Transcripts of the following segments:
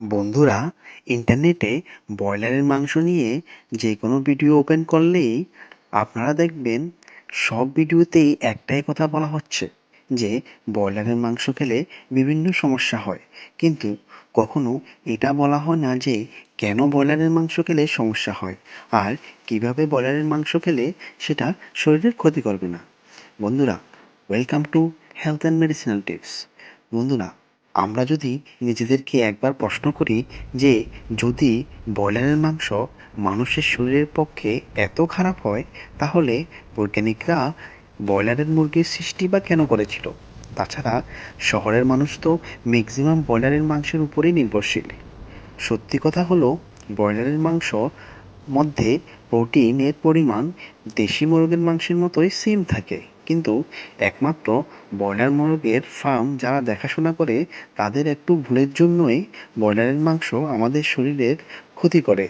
বন্ধুরা ইন্টারনেটে ব্রয়লারের মাংস নিয়ে যে কোনো ভিডিও ওপেন করলেই আপনারা দেখবেন সব ভিডিওতেই একটাই কথা বলা হচ্ছে, যে ব্রয়লারের মাংস খেলে বিভিন্ন সমস্যা হয়। কিন্তু কখনো এটা বলা হয় না যে কেন ব্রয়লারের মাংস খেলে সমস্যা হয় আর কীভাবে ব্রয়লারের মাংস খেলে সেটা শরীরের ক্ষতি করবে না। বন্ধুরা welcome to health and medicinal tips বন্ধুরা আমরা যদি নিজেদেরকে একবার প্রশ্ন করি যে, যদি ব্রয়লারের মাংস মানুষের শরীরের পক্ষে এত খারাপ হয়, তাহলে বৈজ্ঞানিকরা ব্রয়লারের মুরগির সৃষ্টি বা কেন করেছিল? তাছাড়া শহরের মানুষ তো ম্যাক্সিমাম ব্রয়লারের মাংসের উপরেই নির্ভরশীল। সত্যি কথা হলো, ব্রয়লারের মাংস মধ্যে প্রোটিনের পরিমাণ দেশি মুরগির মাংসের মতোই সেম থাকে। কিন্তু একমাত্র ব্রয়লার মুরগের ফার্ম যারা দেখাশোনা করে, তাদের একটু ভুলের জন্যই ব্রয়লারের মাংস আমাদের শরীরের ক্ষতি করে।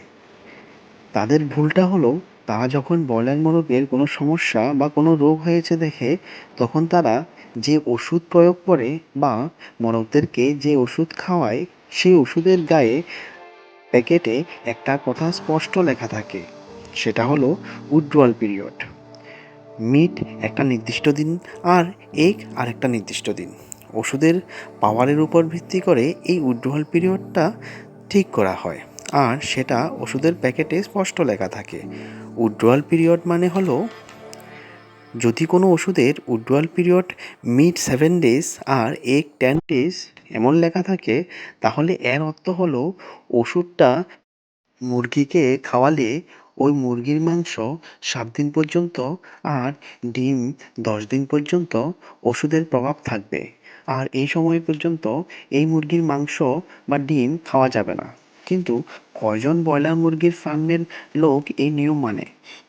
তাদের ভুলটা হলো, তারা যখন ব্রয়লার মোরগের কোনো সমস্যা বা কোনো রোগ হয়েছে দেখে, তখন তারা যে ওষুধ প্রয়োগ করে বা মোরগদেরকে যে ওষুধ খাওয়ায়, সেই ওষুধের গায়ে প্যাকেটে একটা কথা স্পষ্ট লেখা থাকে। সেটা হলো উইথড্রয়াল পিরিয়ড মিট একটা নির্দিষ্ট দিন আর এগ আর একটা নির্দিষ্ট দিন। ওষুধের পাওয়ারের উপর ভিত্তি করে এই উইথড্রয়াল পিরিয়ডটা ঠিক করা হয়। আর সেটা ওষুধের প্যাকেটে স্পষ্ট লেখা থাকে। উইথড্রয়াল পিরিয়ড মানে হলো, যদি কোনো ওষুধের withdrawal period meat seven days আর এগ টেন ডেজ এমন লেখা থাকে, তাহলে এর অর্থ হলো, ওষুধটা মুরগিকে খাওয়ালে ওই মুরগির মাংস সাত দিন পর্যন্ত আর ডিম দশ দিন পর্যন্ত ওষুধের প্রভাব থাকবে। আর এই সময় পর্যন্ত এই মুরগির মাংস বা ডিম খাওয়া যাবে না। কিন্তু কয়জন ব্রয়লার মুরগির ফার্মের লোক এই নিয়ম মানে?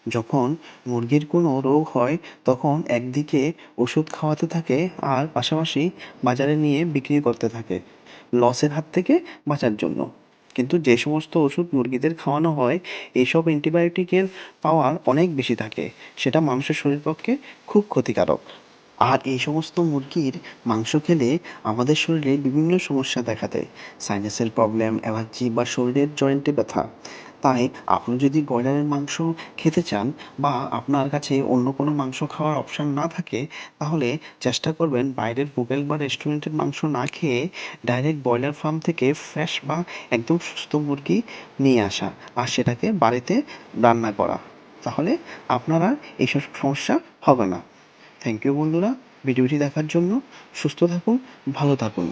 যখন মুরগির কোনো রোগ হয়, তখন একদিকে ওষুধ খাওয়াতে থাকে আর পাশাপাশি বাজারে নিয়ে বিক্রি করতে থাকে। লসের হাত থেকে বাঁচার জন্য। কিন্তু যে সমস্ত ওষুধ মুরগিদের খাওয়ানো হয় এইসব অ্যান্টিবায়োটিকের পাওয়ার অনেক বেশি থাকে। সেটা মানুষের শরীর পক্ষে খুব ক্ষতিকারক। আর এই সমস্ত মুরগির মাংস খেলে আমাদের শরীরে বিভিন্ন সমস্যা দেখা দেয়। সাইনাসের প্রবলেম অ্যালার্জি বা শরীরের জয়েন্টে ব্যথা। তাই আপনি যদি ব্রয়লারের মাংস খেতে চান বা আপনার কাছে অন্য কোনো মাংস খাওয়ার অপশান না থাকে, তাহলে চেষ্টা করবেন বাইরের হোটেল বা রেস্টুরেন্টের মাংস না খেয়ে ডাইরেক্ট ব্রয়লার ফার্ম থেকে ফ্রেশ বা একদম সুস্থ মুরগি নিয়ে আসা আর সেটাকে বাড়িতে রান্না করা। তাহলে আপনারা এইসব সমস্যা হবে না। থ্যাংক ইউ বন্ধুরা। ভিডিওটি দেখার জন্য সুস্থ থাকুন, ভালো থাকুন।